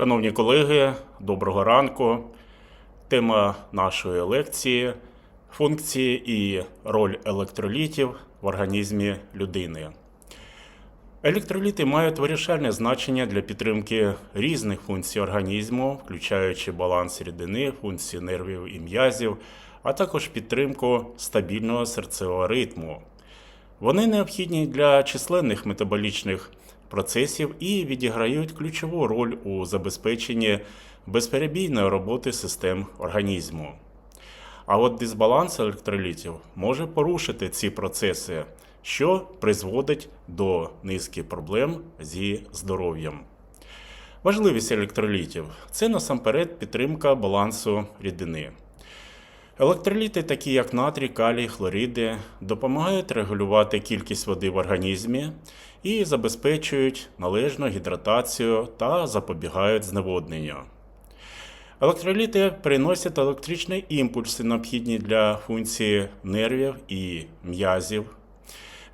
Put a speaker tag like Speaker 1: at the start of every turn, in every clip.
Speaker 1: Шановні колеги, доброго ранку. Тема нашої лекції функції і роль електролітів в організмі людини. Електроліти мають вирішальне значення для підтримки різних функцій організму, включаючи баланс рідини, функції нервів і м'язів, а також підтримку стабільного серцевого ритму. Вони необхідні для численних метаболічних процесів і відіграють ключову роль у забезпеченні безперебійної роботи систем організму. А от дисбаланс електролітів може порушити ці процеси, що призводить до низки проблем зі здоров'ям. Важливість електролітів це насамперед підтримка балансу рідини. Електроліти, такі як натрій, калій, хлориди, допомагають регулювати кількість води в організмі і забезпечують належну гідратацію та запобігають зневодненню. Електроліти приносять електричні імпульси, необхідні для функції нервів і м'язів,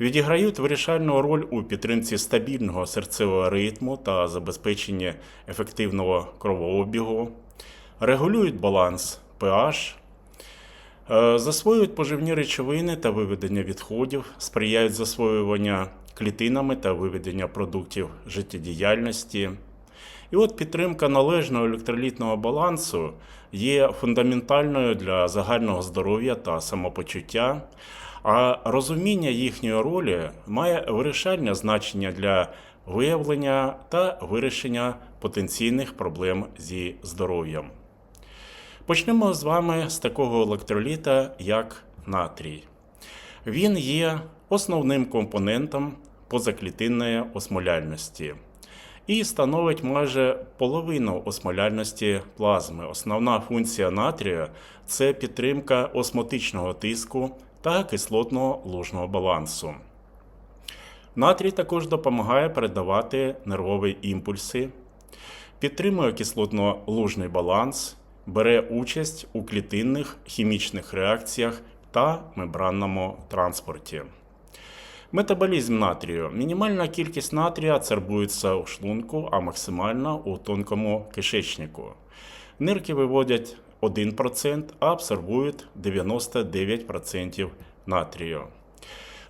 Speaker 1: відіграють вирішальну роль у підтримці стабільного серцевого ритму та забезпеченні ефективного кровообігу, регулюють баланс pH, Засвоюють поживні речовини та виведення відходів, сприяють засвоювання клітинами та виведення продуктів життєдіяльності. І от підтримка належного електролітного балансу є фундаментальною для загального здоров'я та самопочуття, а розуміння їхньої ролі має вирішальне значення для виявлення та вирішення потенційних проблем зі здоров'ям. Почнемо з вами з такого електроліта, як натрій. Він є основним компонентом позаклітинної осмоляльності і становить майже половину осмоляльності плазми. Основна функція натрія це підтримка осмотичного тиску та кислотного лужного балансу. Натрій також допомагає передавати нервові імпульси, підтримує кислотно-лужний баланс бере участь у клітинних хімічних реакціях та мембранному транспорті. Метаболізм натрію. Мінімальна кількість натрія цербується у шлунку, а максимальна у тонкому кишечнику. Нирки виводять 1%, а абсорбують 99% натрію.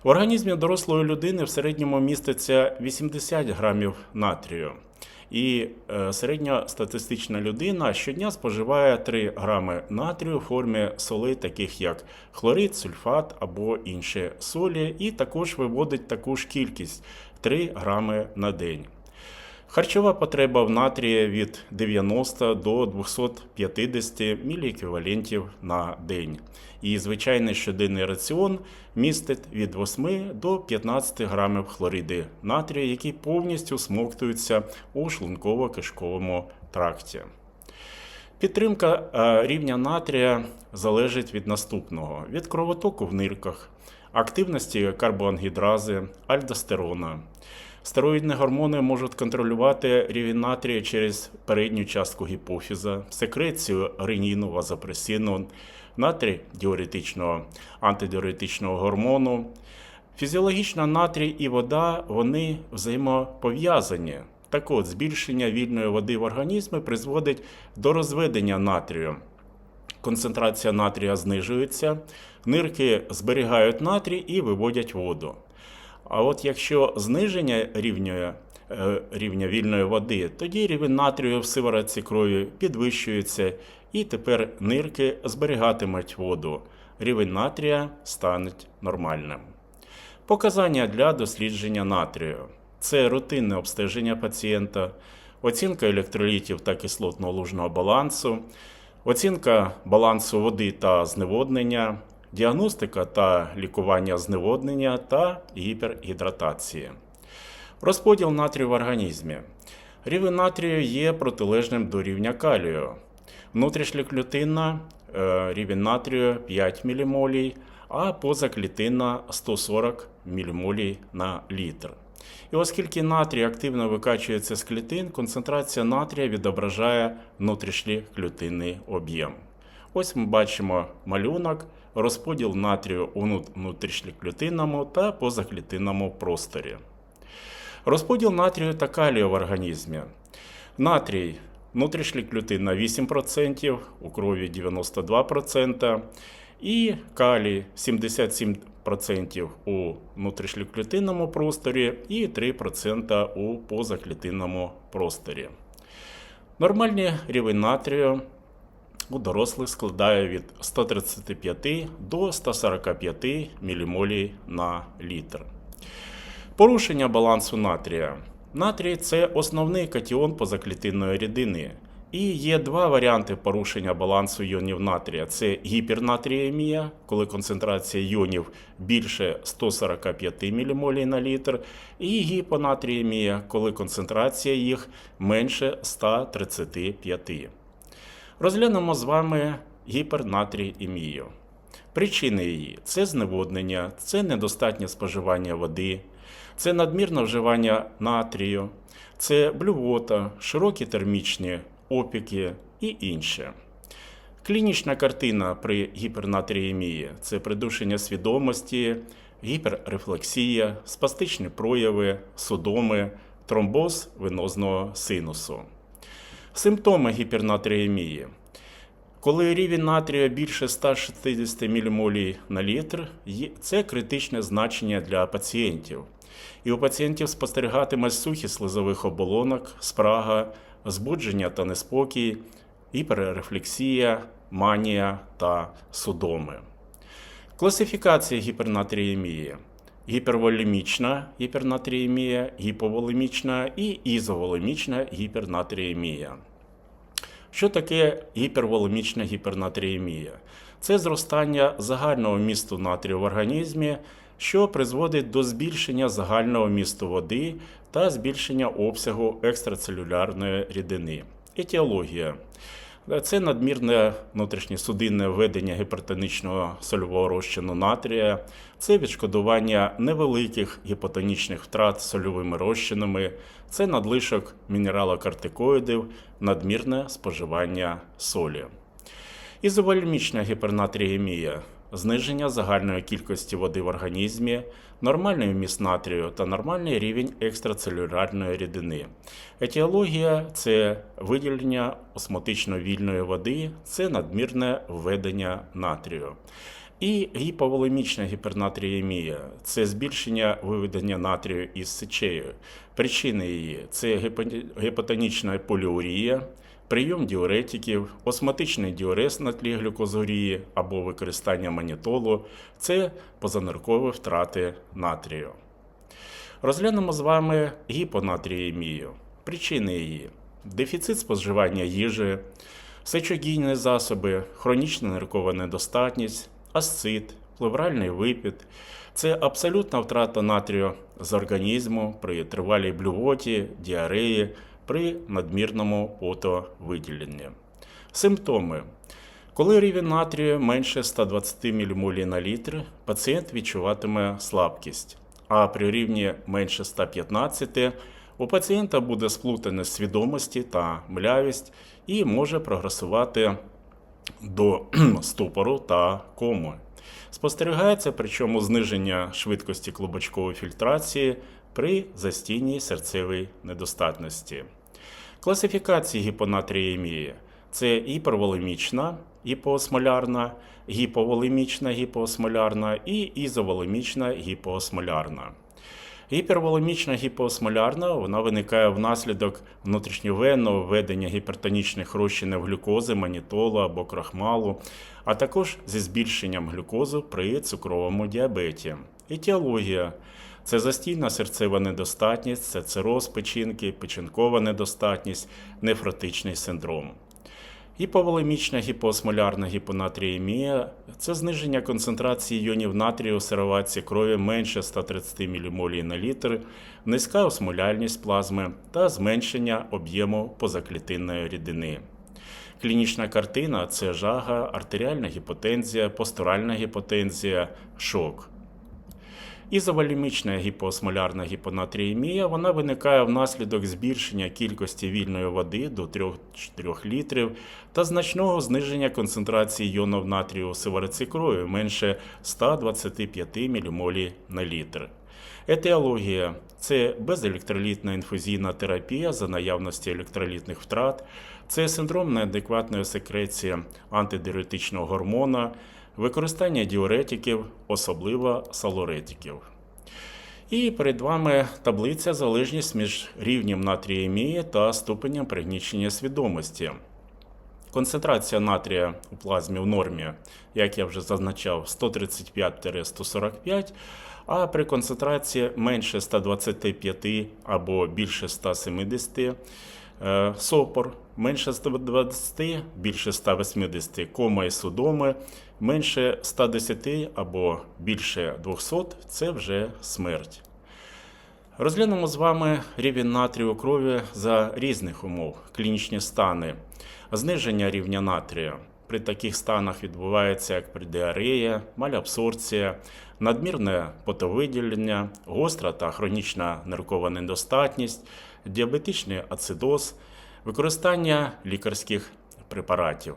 Speaker 1: В організмі дорослої людини в середньому міститься 80 грамів натрію. І середня статистична людина щодня споживає 3 грами натрію в формі солей, таких як хлорид, сульфат або інші солі, і також виводить таку ж кількість 3 грами на день. Харчова потреба в натрії від 90 до 250 міліеквівалентів на день. І звичайний щоденний раціон містить від 8 до 15 грамів хлориди натрія, які повністю смоктуються у шлунково-кишковому тракті. Підтримка е, рівня натрія залежить від наступного: від кровотоку в нирках, активності карбоангідрази, альдостерона. Стероїдні гормони можуть контролювати рівень натрія через передню частку гіпофіза, секрецію реніну, вазопресину, натрій діуретичного антидіуретичного гормону. Фізіологічно натрій і вода вони взаємопов'язані. Так от, збільшення вільної води в організмі призводить до розведення натрію. Концентрація натрія знижується, нирки зберігають натрій і виводять воду. А от якщо зниження рівня, е, рівня вільної води, тоді рівень натрію в сиворотці крові підвищується, і тепер нирки зберігатимуть воду. Рівень натрія стане нормальним. Показання для дослідження натрію це рутинне обстеження пацієнта, оцінка електролітів та кислотно-лужного балансу, оцінка балансу води та зневоднення, діагностика та лікування зневоднення та гіпергідратації. Розподіл натрію в організмі. Рівень натрію є протилежним до рівня калію. Внутрішньоклітинна е, рівень натрію 5 мілімолій, а позаклітинна 140 мілімолій на літр. І оскільки натрій активно викачується з клітин, концентрація натрія відображає внутрішній клітинний об'єм. Ось ми бачимо малюнок, розподіл натрію у внутрішньоклітинному та позаклітинному просторі. Розподіл натрію та калію в організмі. Натрій внутрішніх клітин на 8%, у крові 92%, і калій 77% у внутрішньоклітинному просторі і 3% у позаклітинному просторі. Нормальний рівень натрію у дорослих складає від 135 до 145 мілімолій на літр. Порушення балансу натрія. Натрій це основний катіон позаклітинної рідини. І є два варіанти порушення балансу іонів натрія: це гіпернатріємія, коли концентрація іонів більше 145 мілімолій на літр, і гіпонатріємія, коли концентрація їх менше 135. Розглянемо з вами гіпернатріємію. Причини її це зневоднення, це недостатнє споживання води, це надмірне вживання натрію, це блювота, широкі термічні опіки і інше. Клінічна картина при гіпернатріємії це придушення свідомості, гіперрефлексія, спастичні прояви, судоми, тромбоз венозного синусу. Симптоми гіпернатріємії. Коли рівень натрія більше 160 мілімолій на літр, це критичне значення для пацієнтів. І у пацієнтів спостерігатиме сухість слизових оболонок, спрага, збудження та неспокій, гіперрефлексія, манія та судоми. Класифікація гіпернатріємії. Гіперволемічна гіпернатріємія, гіповолемічна і ізоволемічна гіпернатріємія. Що таке гіперволемічна гіпернатріємія? Це зростання загального місту натрію в організмі, що призводить до збільшення загального місту води та збільшення обсягу екстрацелюлярної рідини. Етіологія. Це надмірне внутрішньосудинне введення гіпертонічного сольового розчину натрія, це відшкодування невеликих гіпотонічних втрат сольовими розчинами, це надлишок мінералокортикоїдів, надмірне споживання солі. Ізоволемічна гіпернатріємія зниження загальної кількості води в організмі, нормальний вміст натрію та нормальний рівень екстрацелюлярної рідини. Етіологія це виділення осмотично вільної води, це надмірне введення натрію. І гіповолемічна гіпернатріємія це збільшення виведення натрію із сечею. Причини її це гіпотонічна поліурія, прийом діуретиків, осмотичний діурез на тлі глюкозурії або використання манітолу це позаниркові втрати натрію. Розглянемо з вами гіпонатріємію. Причини її: дефіцит споживання їжі, сечогінні засоби, хронічна ниркова недостатність, асцит, плевральний випід. Це абсолютна втрата натрію з організму при тривалій блювоті, діареї, при надмірному потовиділенні. Симптоми. Коли рівень натрію менше 120 мілімолій на літр, пацієнт відчуватиме слабкість, а при рівні менше 115 у пацієнта буде сплутаність свідомості та млявість і може прогресувати до ступору та коми. Спостерігається причому зниження швидкості клубочкової фільтрації при застійній серцевій недостатності. Класифікації гіпонатріємії це гіперволемічна гіпоосмолярна, гіповолемічна гіпоосмолярна і ізоволемічна гіпоосмолярна. Гіперволемічна гіпоосмолярна вона виникає внаслідок внутрішньовенного введення гіпертонічних розчинів глюкози, манітолу або крахмалу, а також зі збільшенням глюкозу при цукровому діабеті. Етіологія це застійна серцева недостатність, це цироз печінки, печінкова недостатність, нефротичний синдром. Гіповолемічна гіпоосмолярна гіпонатріємія це зниження концентрації іонів натрію у сироватці крові менше 130 мілімолій на літр, низька осмоляльність плазми та зменшення об'єму позаклітинної рідини. Клінічна картина це жага, артеріальна гіпотензія, постуральна гіпотензія, шок. Ізоволемічна гіпоосмолярна гіпонатріємія вона виникає внаслідок збільшення кількості вільної води до 3-4 літрів та значного зниження концентрації іонів натрію крові менше 125 мілімолі на літр. Етіологія це безелектролітна інфузійна терапія за наявності електролітних втрат, це синдром неадекватної секреції антидіуретичного гормона, використання діуретиків, особливо салуретиків. І перед вами таблиця залежність між рівнем натріємії та ступенем пригнічення свідомості. Концентрація натрія у плазмі в нормі, як я вже зазначав, 135-145, а при концентрації менше 125 або більше 170 е, сопор, менше 120, більше 180 кома і судоми, менше 110 або більше 200 це вже смерть. Розглянемо з вами рівень натрію крові за різних умов, клінічні стани. Зниження рівня натрію. При таких станах відбувається як при діарея, малябсорція, надмірне потовиділення, гостра та хронічна ниркова недостатність, діабетичний ацидоз, використання лікарських препаратів.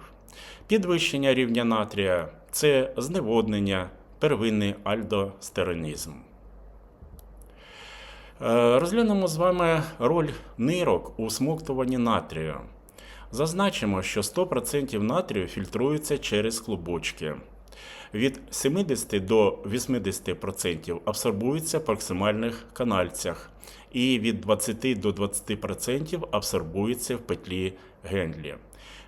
Speaker 1: Підвищення рівня натрія це зневоднення, первинний альдостеронізм. Е, Розглянемо з вами роль нирок у смоктуванні натрію. Зазначимо, що 100% натрію фільтрується через клубочки. Від 70 до 80% абсорбується в проксимальних канальцях, і від 20 до 20% абсорбується в петлі Генлі.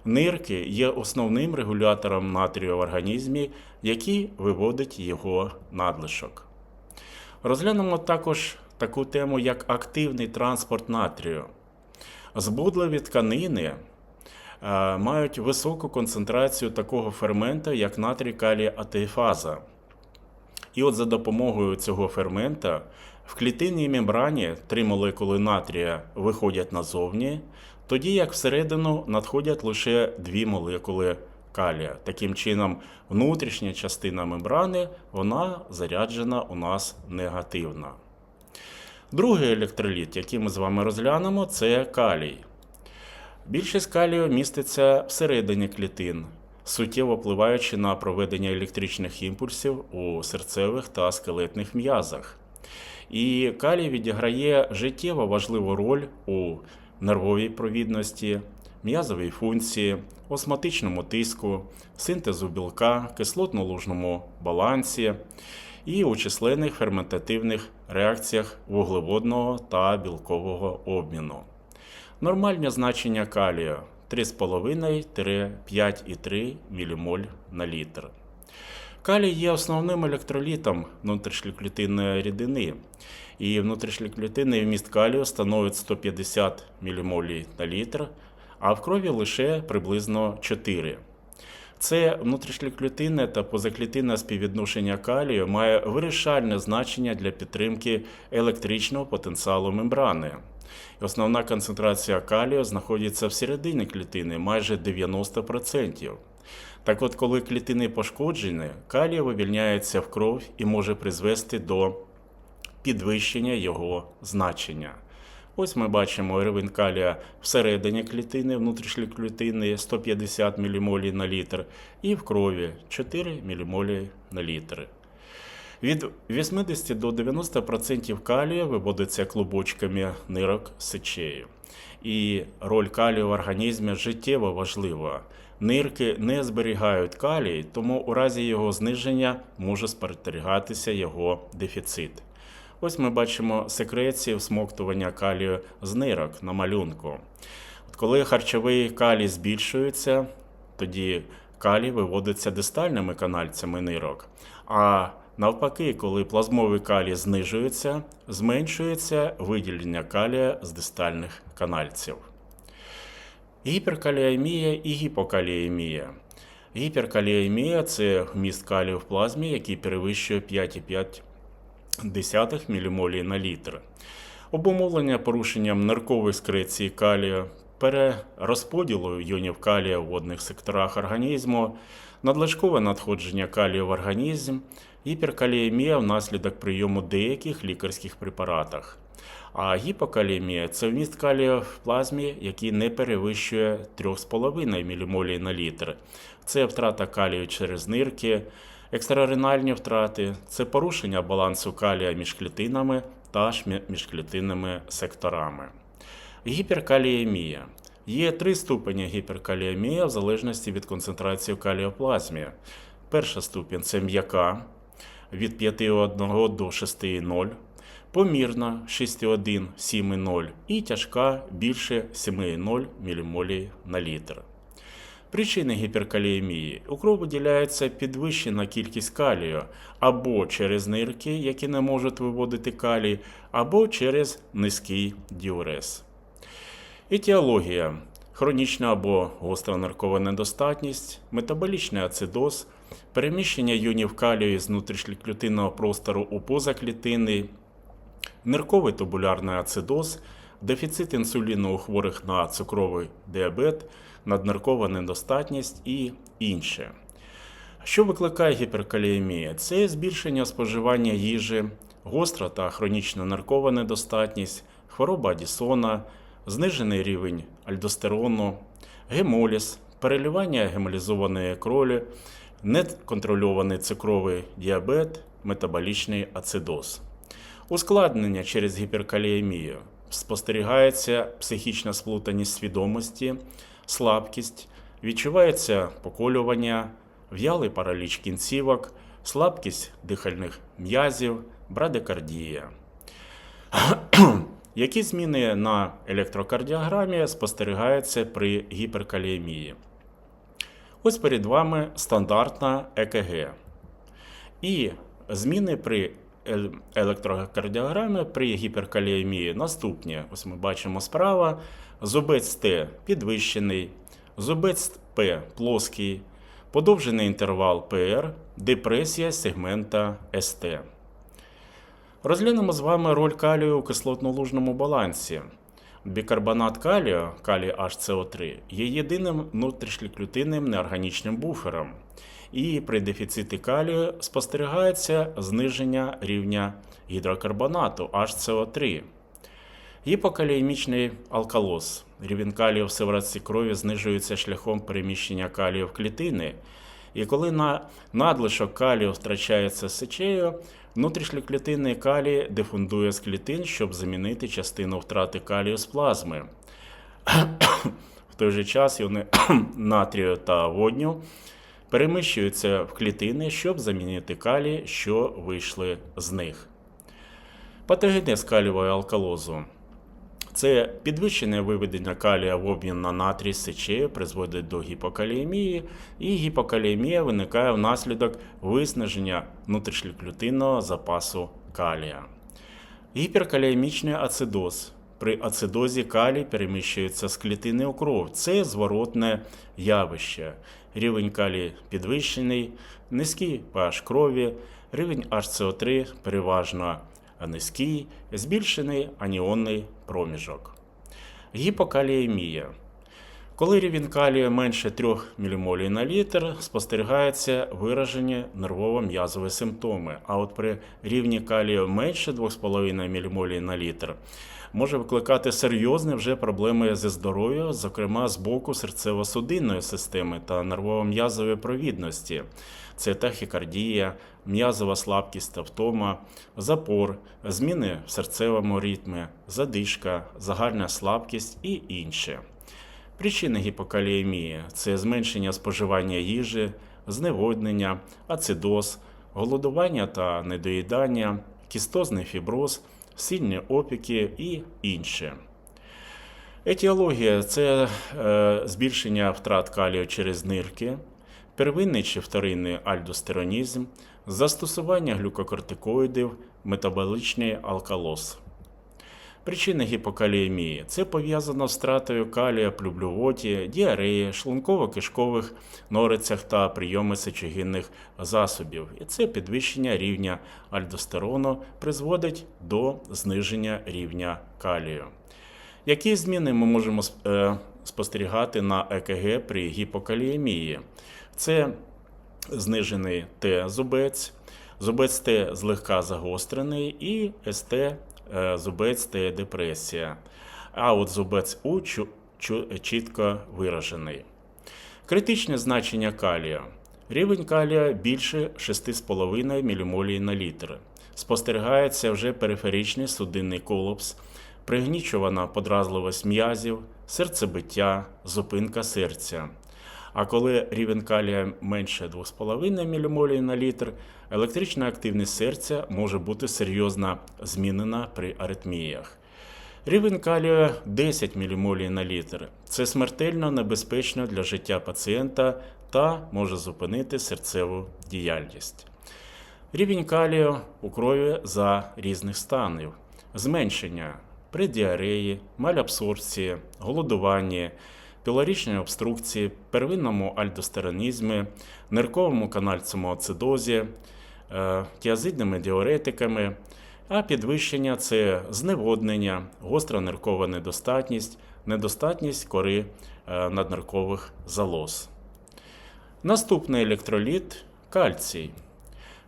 Speaker 1: Нирки є основним регулятором натрію в організмі, який виводить його надлишок. Розглянемо також таку тему, як активний транспорт натрію. Збудливі тканини е, мають високу концентрацію такого фермента, як натрій калій атеїфаза. І от за допомогою цього фермента в клітинній мембрані три молекули натрія виходять назовні, тоді як всередину надходять лише дві молекули калія. Таким чином, внутрішня частина мембрани вона заряджена у нас негативно. Другий електроліт, який ми з вами розглянемо, це калій. Більшість калію міститься всередині клітин, суттєво впливаючи на проведення електричних імпульсів у серцевих та скелетних м'язах. І калій відіграє життєво важливу роль у нервовій провідності, м'язовій функції, осмотичному тиску, синтезу білка, кислотно-лужному балансі і у численних ферментативних реакціях вуглеводного та білкового обміну. Нормальне значення калію 3,5-5,3 ммоль на літр. Калій є основним електролітом внутрішньоклітинної рідини, і внутрішньоклітинний вміст калію становить 150 ммоль на літр, а в крові лише приблизно 4. Це внутрішньоклітинне та позаклітинне співвідношення калію має вирішальне значення для підтримки електричного потенціалу мембрани. Основна концентрація калію знаходиться всередині клітини майже 90%. Так от, коли клітини пошкоджені, калій вивільняється в кров і може призвести до підвищення його значення. Ось ми бачимо рівень калія всередині клітини, внутрішньої клітини 150 ммоль на літр, і в крові 4 ммоль на літр. Від 80 до 90% калію виводиться клубочками нирок сечею. І роль калію в організмі життєво важлива. Нирки не зберігають калій, тому у разі його зниження може спостерігатися його дефіцит. Ось ми бачимо секрецію всмоктування калію з нирок на малюнку. От коли харчовий калій збільшується, тоді калій виводиться дистальними канальцями нирок. А навпаки, коли плазмовий калій знижується, зменшується виділення калія з дистальних канальців. Гіперкаліемія і гіпокаліемія. Гіперкаліемія це вміст калію в плазмі, який перевищує 5,5 десятих мілімолій на літр. Обумовлення порушенням ниркової скреції калію, перерозподілу йонів калія в водних секторах організму, надлишкове надходження калію в організм, гіперкаліємія внаслідок прийому деяких лікарських препаратах. А гіпокаліємія – це вміст калію в плазмі, який не перевищує 3,5 мілімолій на літр. Це втрата калію через нирки, Екстраренальні втрати це порушення балансу калія між клітинами та міжклітинними секторами. Гіперкаліємія. Є три ступені гіперкаліємія в залежності від концентрації в плазмі. Перша ступінь це м'яка від 5,1 до 6,0, помірна 6,1 7,0 і тяжка більше 7,0 мілімолі на літр. Причини гіперкаліємії. У кров виділяється підвищена кількість калію або через нирки, які не можуть виводити калій, або через низький діурез. Етіологія. Хронічна або гостра наркова недостатність, метаболічний ацидоз, переміщення іонів калію з внутрішньоклітинного простору у позаклітинний, нирковий тубулярний ацидоз, дефіцит інсуліну у хворих на цукровий діабет, надниркова недостатність і інше. Що викликає гіперкаліємія? Це збільшення споживання їжі, гостра та хронічна наркова недостатність, хвороба Адісона, знижений рівень альдостерону, гемоліз, переливання гемолізованої крові, неконтрольований цукровий діабет, метаболічний ацидоз. Ускладнення через гіперкаліємію. Спостерігається психічна сплутаність свідомості, слабкість, відчувається поколювання, в'ялий параліч кінцівок, слабкість дихальних м'язів, брадикардія. Які зміни на електрокардіограмі спостерігаються при гіперкаліємії? Ось перед вами стандартна ЕКГ. І зміни при е- електрокардіограмі при гіперкаліємії наступні. Ось ми бачимо справа. Зубець Т підвищений, зубець П плоский, подовжений інтервал ПР, депресія сегмента СТ. Розглянемо з вами роль калію у кислотно-лужному балансі. Бікарбонат калію, калій HCO3, є єдиним внутрішньоклітинним неорганічним буфером. І при дефіциті калію спостерігається зниження рівня гідрокарбонату HCO3. Гіпокаліємічний алкалоз. Рівень калію в сиворотці крові знижується шляхом переміщення калію в клітини. І коли на надлишок калію втрачається сечею, внутрішньоклітинний калій дефундує з клітин, щоб замінити частину втрати калію з плазми. В той же час іони натрію та водню переміщуються в клітини, щоб замінити калій, що вийшли з них. Патогенез калієвого алкалозу. Це підвищене виведення калія в обмін на натрій з сечею призводить до гіпокаліємії, і гіпокаліємія виникає внаслідок виснаження внутрішньоклітинного запасу калія. Гіперкаліємічний ацидоз. При ацидозі калій переміщується з клітини у кров. Це зворотне явище. Рівень калію підвищений, низький pH крові, рівень HCO3 переважно низький, збільшений аніонний проміжок. Гіпокаліємія. Коли рівень калію менше 3 ммоль на літр, спостерігається виражені нервово-м'язові симптоми. А от при рівні калію менше 2,5 ммоль на літр може викликати серйозні вже проблеми зі здоров'ям, зокрема з боку серцево-судинної системи та нервово-м'язової провідності. Це тахікардія, м'язова слабкість та втома, запор, зміни в серцевому ритмі, задишка, загальна слабкість і інше. Причини гіпокаліємії це зменшення споживання їжі, зневоднення, ацидоз, голодування та недоїдання, кістозний фіброз, сильні опіки і інше. Етіологія це е, збільшення втрат калію через нирки, первинний чи вторинний альдостеронізм, застосування глюкокортикоїдів, метаболічний алкалоз. Причини гіпокаліємії це пов'язано з втратою калія в блювоті, діареї, шлунково-кишкових норицях та прийоми сечогінних засобів. І це підвищення рівня альдостерону призводить до зниження рівня калію. Які зміни ми можемо е, спостерігати на ЕКГ при гіпокаліємії? Це знижений Т-зубець, зубець Т злегка загострений і СТ зубець Т депресія. А от зубець У чітко виражений. Критичне значення калія. Рівень калія більше 6,5 ммолі на літр. Спостерігається вже периферичний судинний колапс, пригнічувана подразливість м'язів, серцебиття, зупинка серця. А коли рівень калія менше 2,5 ммолі на літр, електрична активність серця може бути серйозно змінена при аритміях. Рівень калію 10 ммолі на літр. Це смертельно небезпечно для життя пацієнта та може зупинити серцеву діяльність. Рівень калію у крові за різних станів: зменшення при діареї, малабсорбції, голодуванні, пілорічній обструкції, первинному альдостеронізмі, нирковому канальцевому ацидозі, е, тіазидними діуретиками, а підвищення це зневоднення, гостра ниркова недостатність, недостатність кори е, надниркових залоз. Наступний електроліт кальцій.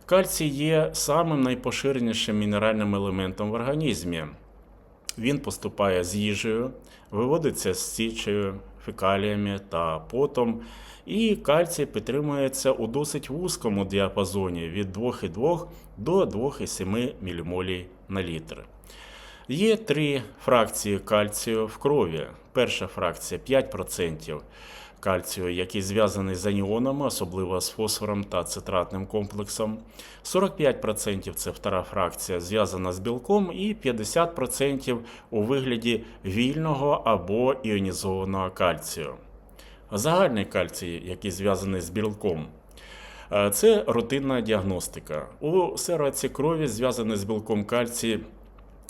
Speaker 1: Кальцій є самим найпоширенішим мінеральним елементом в організмі. Він поступає з їжею, виводиться з січею, фекаліями та потом, і кальцій підтримується у досить вузькому діапазоні від 2,2 до 2,7 мілімолій на літр. Є три фракції кальцію в крові. Перша фракція 5% кальцію, який зв'язаний з аніонами, особливо з фосфором та цитратним комплексом. 45% це втора фракція, зв'язана з білком, і 50% у вигляді вільного або іонізованого кальцію. Загальний кальцій, який зв'язаний з білком. е, Це рутинна діагностика. У сероці крові, зв'язаний з білком кальцій,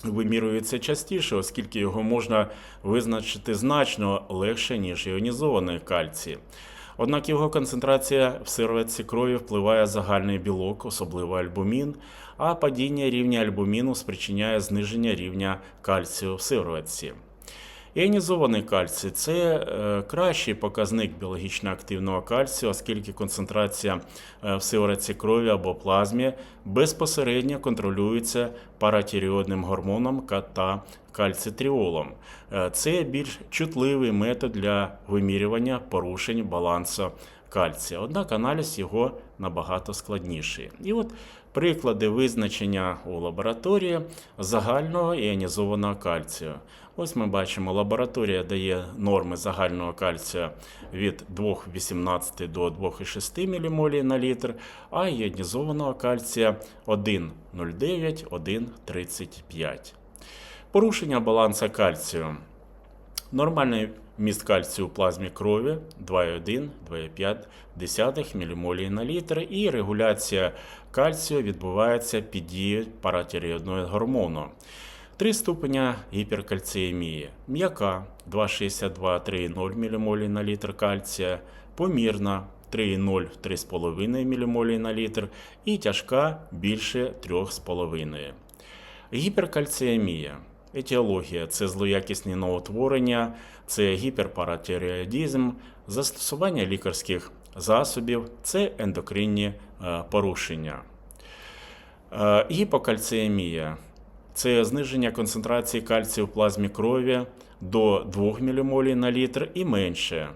Speaker 1: вимірюється частіше, оскільки його можна визначити значно легше, ніж іонізований кальцій. Однак його концентрація в сироватці крові впливає загальний білок, особливо альбумін, а падіння рівня альбуміну спричиняє зниження рівня кальцію в сироватці. Іонізований кальцій це е, кращий показник біологічно активного кальцію, оскільки концентрація е, в сиворотці крові або плазмі безпосередньо контролюється паратіріодним гормоном та кальцитріолом. Е, Це більш чутливий метод для вимірювання порушень балансу кальція. Однак аналіз його набагато складніший. І от приклади визначення у лабораторії загального іонізованого кальцію. Ось ми бачимо, лабораторія дає норми загального кальція від 2,18 до 2,6 ммолі на літр, а іонізованого кальція 1,09, 1,35. Порушення балансу кальцію. Нормальний міст кальцію у плазмі крові 2,1-2,5 ммолі на літр, і регуляція кальцію відбувається під дією паратиреоїдного гормону. Три ступеня гіперкальціємії. М'яка 2,62-3,0 ммолі на літр кальція, помірна 3,0-3,5 ммолі на літр і тяжка більше 3,5. Гіперкальціємія. Етіологія це злоякісні новотворення, це гіперпаратіреоїдізм, застосування лікарських засобів, це ендокринні е, порушення. Е, Гіпокальціємія це зниження концентрації кальцію в плазмі крові до 2 ммолі на літр і менше.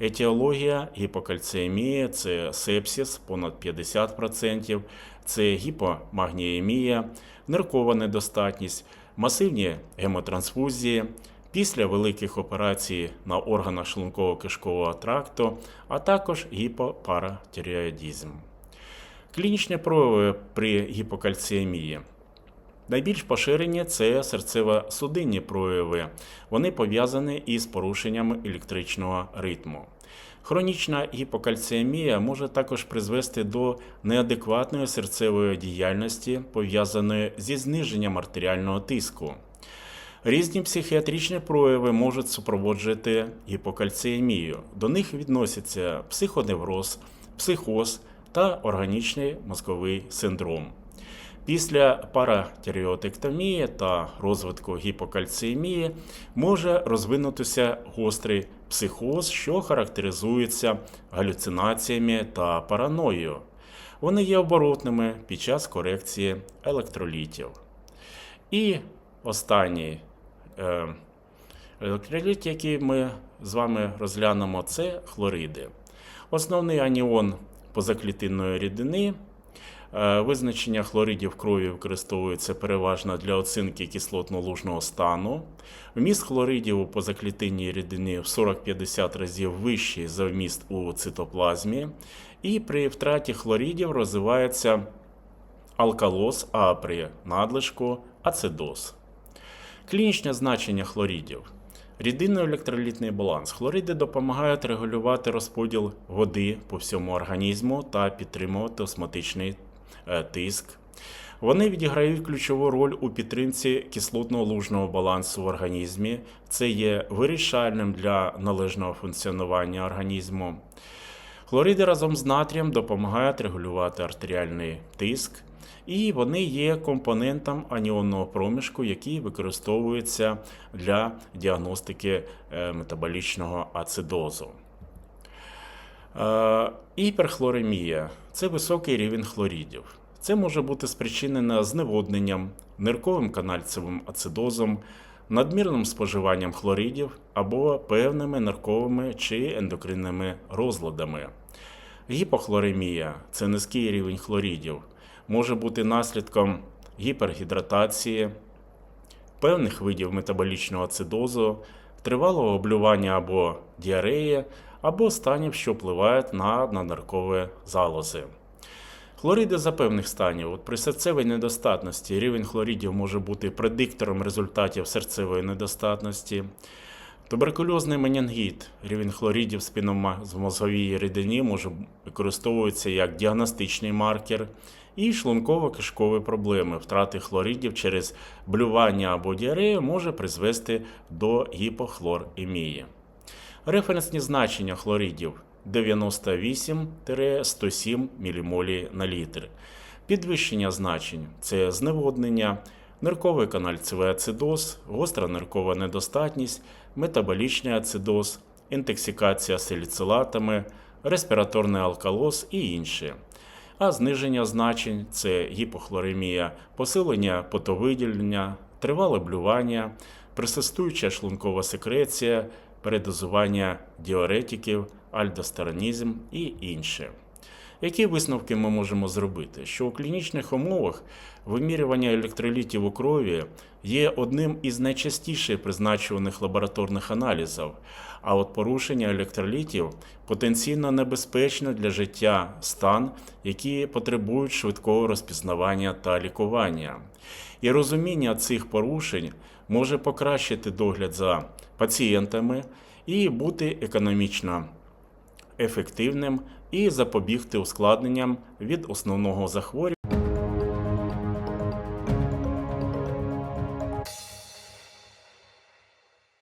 Speaker 1: Етіологія гіпокальціємії це сепсис понад 50%, це гіпомагніємія, ниркова недостатність, масивні гемотрансфузії, після великих операцій на органах шлунково-кишкового тракту, а також гіпопаратіреоїдізм. Клінічні прояви при гіпокальціємії. Найбільш поширені це серцево-судинні прояви. Вони пов'язані із порушенням електричного ритму. Хронічна гіпокальціємія може також призвести до неадекватної серцевої діяльності, пов'язаної зі зниженням артеріального тиску. Різні психіатричні прояви можуть супроводжувати гіпокальціємію. До них відносяться психодевроз, психоз та органічний мозковий синдром. Після паратіреотектомії та розвитку гіпокальціємії може розвинутися гострий психоз, що характеризується галюцинаціями та параноєю. Вони є оборотними під час корекції електролітів. І останній е, електроліт, який ми з вами розглянемо, це хлориди. Основний аніон позаклітинної рідини. Е, Визначення хлоридів крові використовується переважно для оцінки кислотно-лужного стану. Вміст хлоридів у позаклітинній рідині в 40-50 разів вищий за вміст у цитоплазмі. І при втраті хлоридів розвивається алкалоз, а при надлишку ацидоз. Клінічне значення хлоридів. Рідинно-електролітний баланс. Хлориди допомагають регулювати розподіл води по всьому організму та підтримувати осмотичний тиск. Вони відіграють ключову роль у підтримці кислотно-лужного балансу в організмі. Це є вирішальним для належного функціонування організму. Хлориди разом з натрієм допомагають регулювати артеріальний тиск, і вони є компонентом аніонного проміжку, який використовується для діагностики е, метаболічного ацидозу. Е, Гіперхлоремія це високий рівень хлоридів. Це може бути спричинено зневодненням, нирковим канальцевим ацидозом, надмірним споживанням хлоридів або певними нирковими чи ендокринними розладами. Гіпохлоремія це низький рівень хлоридів, може бути наслідком гіпергідратації, певних видів метаболічного ацидозу, тривалого облювання або діареї, або станів, що впливають на надниркові залози. Хлориди за певних станів. От при серцевій недостатності рівень хлоридів може бути предиктором результатів серцевої недостатності. Туберкульозний менінгіт, рівень хлоридів в рідині може використовуватися як діагностичний маркер, і шлунково-кишкові проблеми втрати хлоридів через блювання або діарею може призвести до гіпохлоремії. Референсні значення хлоридів 98-107 мілімолі на літр. Підвищення значень це зневоднення, нирковий канальцевий ацидоз, гостра ниркова недостатність, метаболічний ацидоз, інтоксикація саліцилатами, респіраторний алкалоз і інші. А зниження значень це гіпохлоремія, посилення потовиділення, тривале блювання, присутствуюча шлункова секреція, передозування діуретиків, альдостеронізм і інше. Які висновки ми можемо зробити? Що у клінічних умовах вимірювання електролітів у крові є одним із найчастіше призначуваних лабораторних аналізів, а от порушення електролітів потенційно небезпечно для життя стан, які потребують швидкого розпізнавання та лікування. І розуміння цих порушень може покращити догляд за пацієнтами і бути економічно ефективним і запобігти ускладненням від основного захворювання.